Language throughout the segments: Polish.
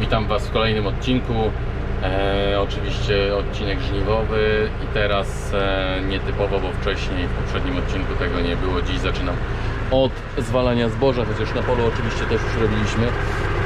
Witam Was w kolejnym odcinku. E, oczywiście odcinek żniwowy i teraz e, nietypowo, bo wcześniej w poprzednim odcinku tego nie było. Dziś zaczynam od zwalania zboża, chociaż na polu oczywiście też już robiliśmy.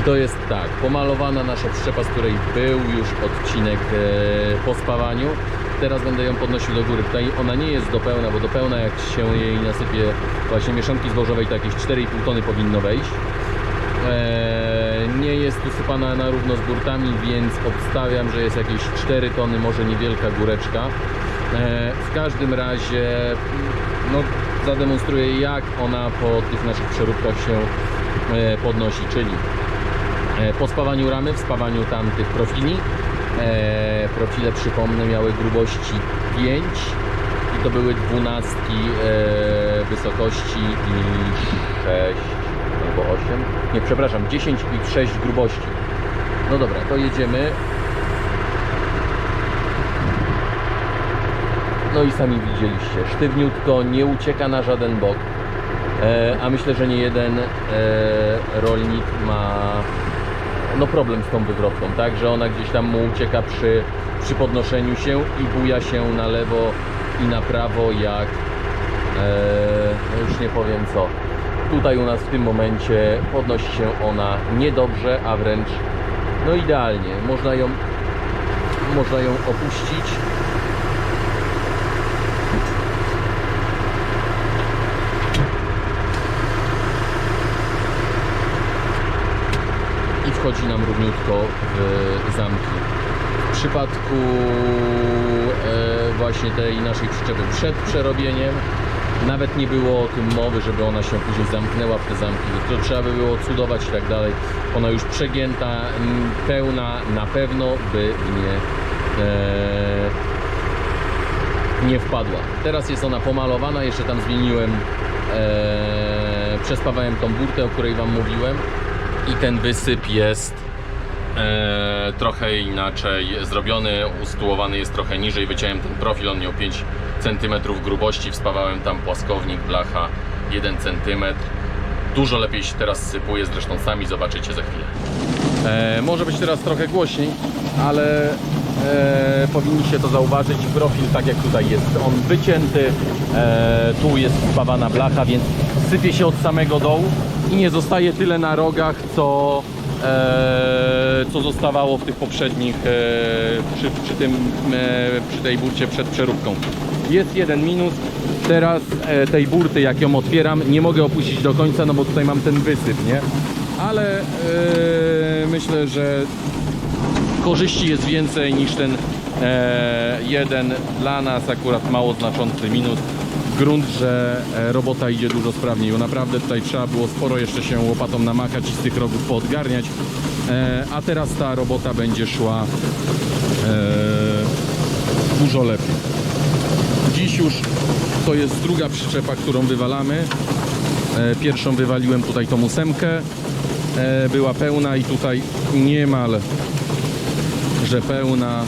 I to jest tak, pomalowana nasza przyczepa, z której był już odcinek e, po spawaniu. Teraz będę ją podnosił do góry. Tutaj ona nie jest do pełna, bo do pełna jak się jej nasypie właśnie mieszanki zbożowej, to jakieś 4,5 tony powinno wejść. Eee, nie jest usypana na równo z burtami, więc obstawiam, że jest jakieś 4 tony, może niewielka góreczka. Eee, w każdym razie no, zademonstruję jak ona po tych naszych przeróbkach się e, podnosi, czyli e, po spawaniu ramy, w spawaniu tamtych profili. E, profile przypomnę miały grubości 5 i to były dwunastki e, wysokości i 6 albo 8. Nie, przepraszam, 10 i 6 grubości. No dobra, to jedziemy. No i sami widzieliście, sztywniutko, nie ucieka na żaden bok. E, a myślę, że nie jeden e, rolnik ma no problem z tą wywrotką, tak? Że ona gdzieś tam mu ucieka przy, przy podnoszeniu się i buja się na lewo i na prawo jak e, no już nie powiem co. Tutaj u nas w tym momencie podnosi się ona niedobrze, a wręcz no idealnie. Można ją, można ją opuścić. i wchodzi nam równiutko w zamki. W przypadku e, właśnie tej naszej przyczepy przed przerobieniem nawet nie było o tym mowy, żeby ona się później zamknęła w te zamki. To trzeba by było cudować i tak dalej. Ona już przegięta, pełna, na pewno by nie, e, nie wpadła. Teraz jest ona pomalowana, jeszcze tam zmieniłem, e, przespawałem tą burtę, o której Wam mówiłem i ten wysyp jest e, trochę inaczej zrobiony, usytuowany jest trochę niżej, wyciąłem ten profil, on miał 5 cm grubości, wspawałem tam płaskownik, blacha 1 cm. Dużo lepiej się teraz sypuje, zresztą sami zobaczycie za chwilę. E, może być teraz trochę głośniej, ale e, powinniście to zauważyć. Profil tak jak tutaj jest, on wycięty, e, tu jest spawana blacha, więc sypie się od samego dołu i nie zostaje tyle na rogach, co, co zostawało w tych poprzednich, e, przy, przy, tym, e, przy tej burcie przed przeróbką. Jest jeden minus, teraz tej burty jak ją otwieram nie mogę opuścić do końca, no bo tutaj mam ten wysyp, nie? Ale myślę, że korzyści jest więcej niż ten jeden dla nas akurat mało znaczący minus. Grunt, że e, robota idzie dużo sprawniej, bo naprawdę tutaj trzeba było sporo jeszcze się łopatą namakać i z tych rogów poodgarniać, e, a teraz ta robota będzie szła e, dużo lepiej. Dziś już to jest druga przyczepa, którą wywalamy. Pierwszą wywaliłem tutaj tą ósemkę, była pełna i tutaj niemal że pełna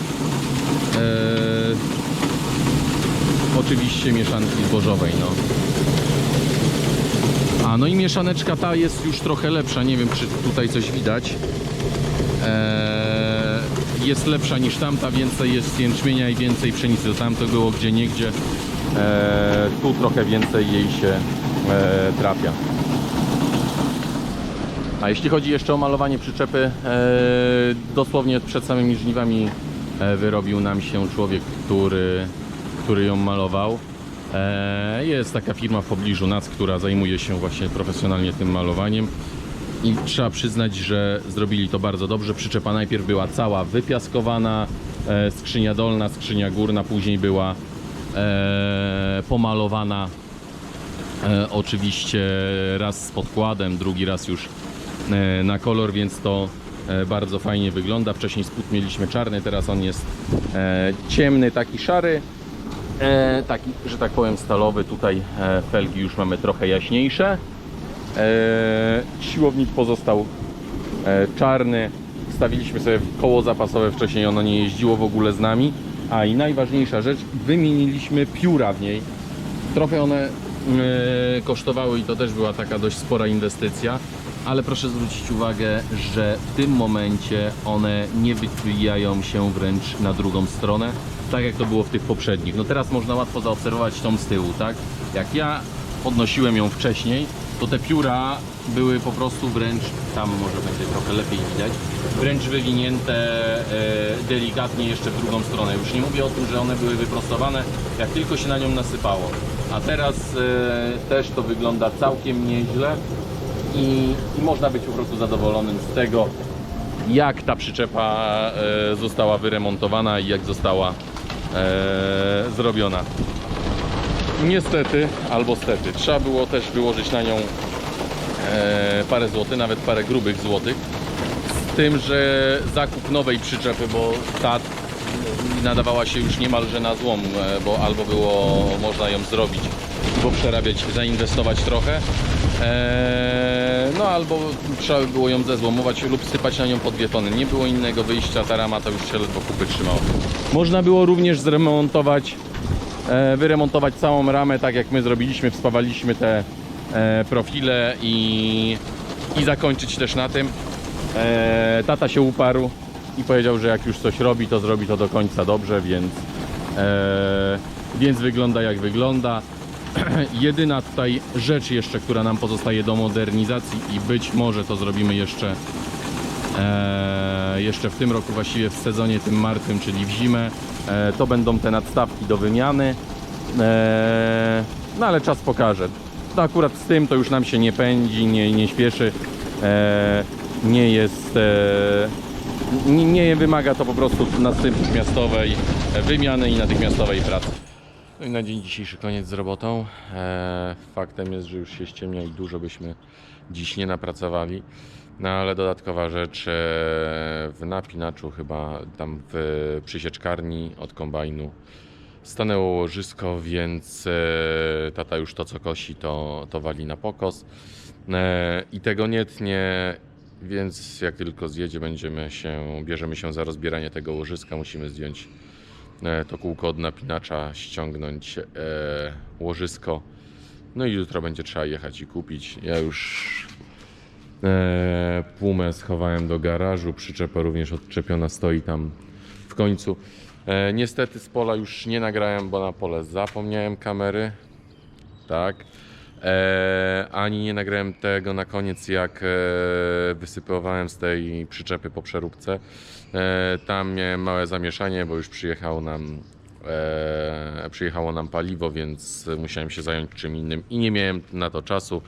oczywiście mieszanki zbożowej no. A no i mieszaneczka ta jest już trochę lepsza, nie wiem czy tutaj coś widać. E, jest lepsza niż tamta, więcej jest jęczmienia i więcej pszenicy, tamto było gdzie niegdzie e, tu trochę więcej jej się e, trafia. A jeśli chodzi jeszcze o malowanie przyczepy, e, dosłownie przed samymi żniwami e, wyrobił nam się człowiek, który, który ją malował. E, jest taka firma w pobliżu nas, która zajmuje się właśnie profesjonalnie tym malowaniem. I trzeba przyznać, że zrobili to bardzo dobrze. Przyczepa najpierw była cała wypiaskowana, e, skrzynia dolna, skrzynia górna, później była e, pomalowana oczywiście raz z podkładem, drugi raz już na kolor, więc to bardzo fajnie wygląda. Wcześniej spód mieliśmy czarny, teraz on jest ciemny, taki szary, e, taki, że tak powiem, stalowy. Tutaj e, felgi już mamy trochę jaśniejsze. E, siłownik pozostał e, czarny. Wstawiliśmy sobie koło zapasowe wcześniej, ono nie jeździło w ogóle z nami. A i najważniejsza rzecz, wymieniliśmy pióra w niej. Trochę one e, kosztowały i to też była taka dość spora inwestycja, ale proszę zwrócić uwagę, że w tym momencie one nie wybijają się wręcz na drugą stronę, tak jak to było w tych poprzednich. No teraz można łatwo zaobserwować tą z tyłu, tak? Jak ja podnosiłem ją wcześniej, to te pióra były po prostu wręcz, tam może będzie trochę lepiej widać, wręcz wywinięte e, delikatnie jeszcze w drugą stronę. Już nie mówię o tym, że one były wyprostowane, jak tylko się na nią nasypało. A teraz e, też to wygląda całkiem nieźle i, i można być po prostu zadowolonym z tego, jak ta przyczepa e, została wyremontowana i jak została e, zrobiona. Niestety, albo stety, trzeba było też wyłożyć na nią e, parę złotych, nawet parę grubych złotych. Z tym, że zakup nowej przyczepy, bo ta nadawała się już niemalże na złom, e, bo albo było można ją zrobić, bo przerabiać, zainwestować trochę, e, no albo trzeba by było ją zezłomować lub sypać na nią po dwie tony. Nie było innego wyjścia, ta rama to już się ledwo kupy trzymała. Można było również zremontować e, wyremontować całą ramę, tak jak my zrobiliśmy, wspawaliśmy te e, profile i, i zakończyć też na tym. E, tata się uparł i powiedział, że jak już coś robi, to zrobi to do końca dobrze, więc, więc wygląda jak wygląda. Jedyna tutaj rzecz jeszcze, która nam pozostaje do modernizacji i być może to zrobimy jeszcze jeszcze w tym roku, właściwie w sezonie tym martwym, czyli w zimę, e, to będą te nadstawki do wymiany. E, no ale czas pokaże. No, akurat z tym to już nam się nie pędzi, nie, nie śpieszy, e, nie jest, e, nie, nie wymaga to po prostu natychmiastowej wymiany i natychmiastowej pracy. No i na dzień dzisiejszy koniec z robotą. E, faktem jest, że już się ściemnia i dużo byśmy dziś nie napracowali. No ale dodatkowa rzecz, e, w napinaczu chyba tam w przysieczkarni od kombajnu stanęło łożysko, więc e, tata już to co kosi to, to wali na pokos e, i tego nie tnie, więc jak tylko zjedzie będziemy się, bierzemy się za rozbieranie tego łożyska, musimy zdjąć to kółko od napinacza, ściągnąć łożysko. No i jutro będzie trzeba jechać i kupić. Ja już pumę schowałem do garażu, przyczepa również odczepiona stoi tam w końcu. E, niestety z pola już nie nagrałem, bo na pole zapomniałem kamery. Tak. E, ani nie nagrałem tego na koniec, jak e, wysypywałem z tej przyczepy po przeróbce. E, tam miałem małe zamieszanie, bo już nam, e, przyjechało nam paliwo, więc musiałem się zająć czym innym i nie miałem na to czasu.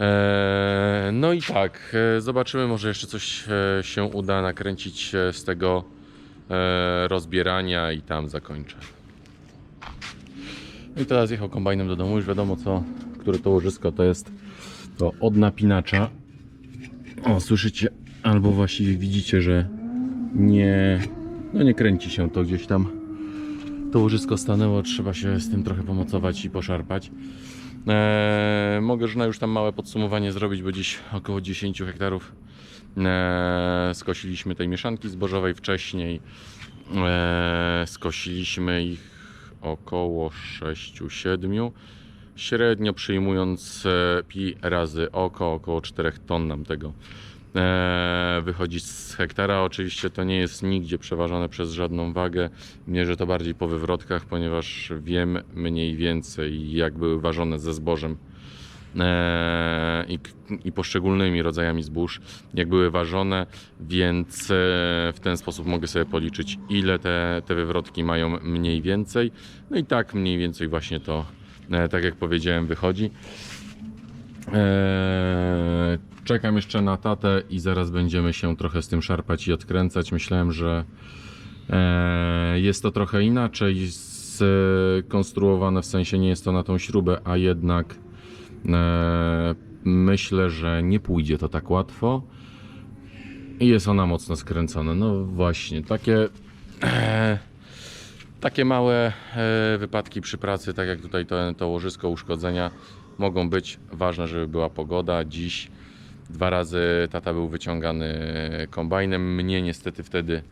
E, no i tak, e, zobaczymy, może jeszcze coś e, się uda nakręcić z tego rozbierania i tam zakończę. No i teraz jechał kombajnem do domu, już wiadomo co, które to łożysko to jest to od napinacza. O, słyszycie, albo właściwie widzicie, że nie, no nie kręci się to gdzieś tam. To łożysko stanęło, trzeba się z tym trochę pomocować i poszarpać. Eee, mogę już na już tam małe podsumowanie zrobić, bo dziś około 10 hektarów eee, skosiliśmy tej mieszanki zbożowej wcześniej. Eee, skosiliśmy ich około 6-7. Średnio przyjmując e, pi razy oko, około 4 ton nam tego e, wychodzi z hektara. Oczywiście to nie jest nigdzie przeważone przez żadną wagę. Mierzę to bardziej po wywrotkach, ponieważ wiem mniej więcej jak były ważone ze zbożem e, i, i poszczególnymi rodzajami zbóż, jak były ważone, więc e, w ten sposób mogę sobie policzyć, ile te, te wywrotki mają mniej więcej. No i tak mniej więcej właśnie to, tak jak powiedziałem, wychodzi. Czekam jeszcze na tatę i zaraz będziemy się trochę z tym szarpać i odkręcać. Myślałem, że eee, jest to trochę inaczej skonstruowane, w sensie nie jest to na tą śrubę, a jednak eee, myślę, że nie pójdzie to tak łatwo. I jest ona mocno skręcona. No właśnie, takie takie małe e, wypadki przy pracy, tak jak tutaj to, to łożysko uszkodzenia, mogą być. Ważne, żeby była pogoda. Dziś dwa razy tata był wyciągany kombajnem. Mnie niestety wtedy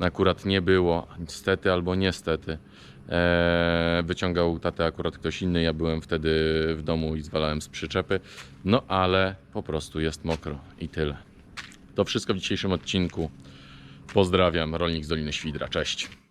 akurat nie było, niestety albo niestety. E, wyciągał tatę akurat ktoś inny, ja byłem wtedy w domu i zwalałem z przyczepy. No ale po prostu jest mokro i tyle. To wszystko w dzisiejszym odcinku. Pozdrawiam, rolnik z Doliny Świdra. Cześć.